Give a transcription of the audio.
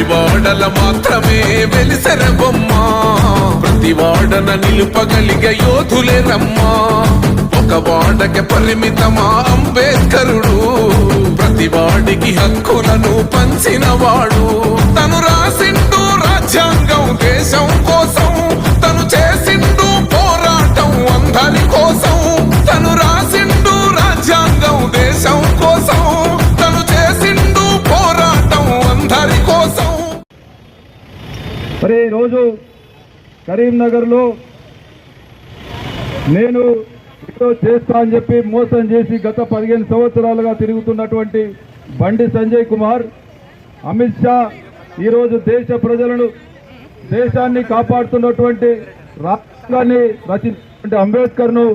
వాడల మాత్రమే వెలిసెర బొమ్మ ప్రతి వాడన నిలుపగలిగ యోధులే రమ్మా ఒక వాడకి పరిమితమా అంబేద్కరుడు? ప్రతి వాడికి హక్కులను పంచిన మరి ఈరోజు కరీంనగర్లో నేను ఏదో చేస్తా అని చెప్పి మోసం చేసి గత పదిహేను సంవత్సరాలుగా తిరుగుతున్నటువంటి బండి సంజయ్ కుమార్ అమిత్ షా ఈరోజు దేశ ప్రజలను దేశాన్ని కాపాడుతున్నటువంటి రాష్ట్రాన్ని రచించినటువంటి అంబేద్కర్ను